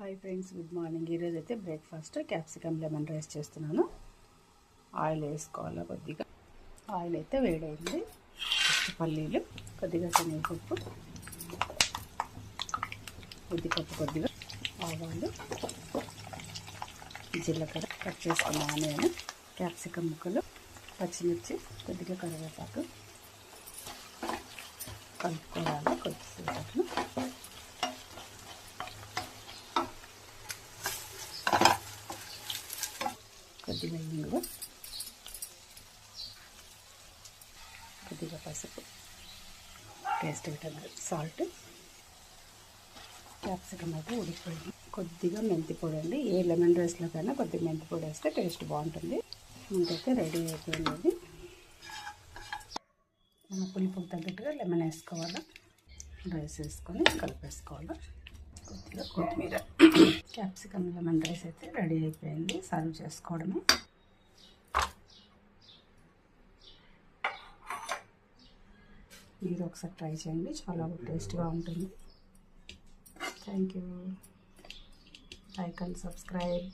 Hi friends good morning ఈరోజు అయితే breakfast capsicum lemon rice చేస్తున్నాను. ఆయిల్ వేసుకోవాలి కొద్దిగా? ఆయిల్ అయితే వేడైంది. పల్లీలు కొద్దిగా శనగపప్పు ఉద్దిపప్పు కొద్దిగా ఆవాలు జీలకర్ర కట్ చేసుకున్న ఆనియన్ క్యాప్సికమ్ ముక్కలు పచ్చిమిర్చి కొద్దిగా కరివేపాకు కలుపుకోవాలి కొద్దిసేపట్లో. కొద్దిగా ఇంగు కొద్దిగా పసుపు. టేస్ట్ తగ్గ సాల్ట్. క్యాప్సికమ్ అయితే ఉడికిపోయింది కొద్దిగా మెంతి పొడి అండి. ఏ లెమన్ రైస్లో కన్నా కొద్దిగా మెంతి పొడి వేస్తే టేస్ట్ బాగుంటుంది. ముందైతే రెడీ అయిపోయింది. మన పులుపుకు తగ్గట్టుగా లెమన్ వేసుకోవాలి? రైస్ వేసుకొని కలిపేసుకోవాలి? కొద్దిగా కొత్తిమీర. క్యాప్సికమ్ లెమన్ రైస్ అయితే రెడీ అయిపోయింది. సర్వ్ చేసుకోవడమే. మీరు ఒకసారి ట్రై చేయండి. చాలా టేస్ట్గా ఉంటుంది. Thank you like and subscribe